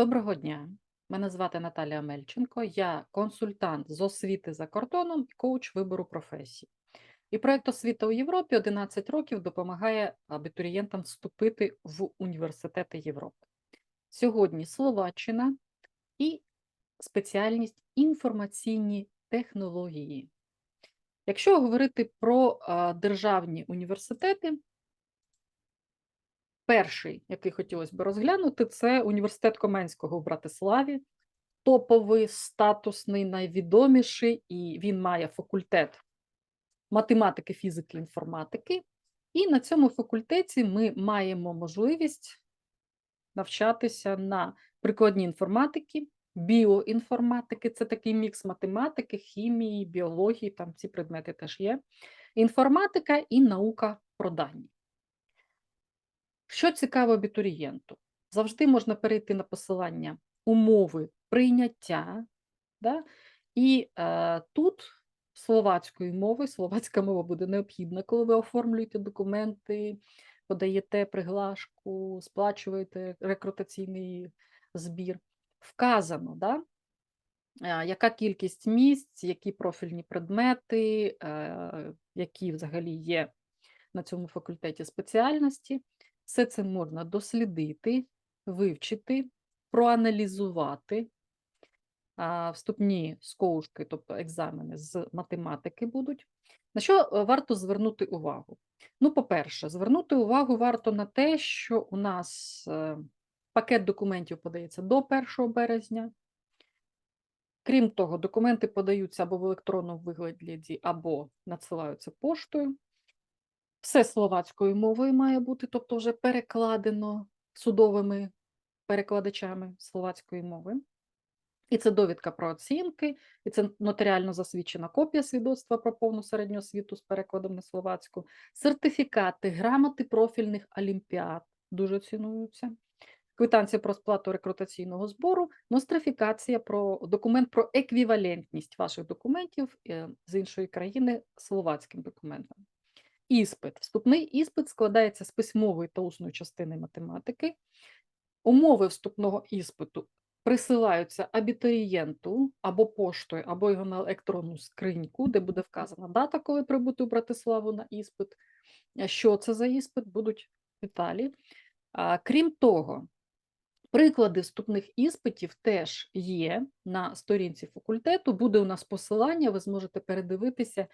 Доброго дня. Мене звати Наталія Мельченко. Я консультант з освіти за кордоном і коуч вибору професій. І проєкт освіта у Європі 11 років допомагає абітурієнтам вступити в університети Європи. Сьогодні Словаччина і спеціальність інформаційні технології. Якщо говорити про державні університети, перший, який хотілося б розглянути, це університет Коменського у Братиславі, топовий, статусний, найвідоміший, і він має факультет математики, фізики, інформатики. І на цьому факультеті ми маємо можливість навчатися на прикладній інформатики, біоінформатики це такий мікс математики, хімії, біології, там ці предмети теж є. Інформатика і наука про дані. Що цікаво абітурієнту? Завжди можна перейти на посилання умови прийняття, да? і е, тут словацькою мовою, словацька мова буде необхідна, коли ви оформлюєте документи, подаєте приглашку, сплачуєте рекрутаційний збір. Вказано, да? е, яка кількість місць, які профільні предмети, е, які взагалі є на цьому факультеті спеціальності. Все це можна дослідити, вивчити, проаналізувати. Вступні скоушки, тобто екзамени з математики будуть. На що е, варто звернути увагу? Ну, по-перше, звернути увагу варто на те, що у нас е, пакет документів подається до 1 березня. Крім того, документи подаються або в електронному вигляді, або надсилаються поштою. Все словацькою мовою має бути, тобто вже перекладено судовими перекладачами словацької мови. І це довідка про оцінки, і це нотаріально засвідчена копія свідоцтва про повну середню освіту з перекладом на словацьку, сертифікати, грамоти профільних олімпіад дуже цінуються, квитанція про сплату рекрутаційного збору, нострифікація про документ про еквівалентність ваших документів е, з іншої країни словацьким документам. Іспит. Вступний іспит складається з письмової та усної частини математики. Умови вступного іспиту присилаються абітурієнту або поштою, або його на електронну скриньку, де буде вказана дата, коли прибути в Братиславу на іспит. Що це за іспит, будуть деталі. Крім того, приклади вступних іспитів теж є на сторінці факультету. Буде у нас посилання, ви зможете передивитися,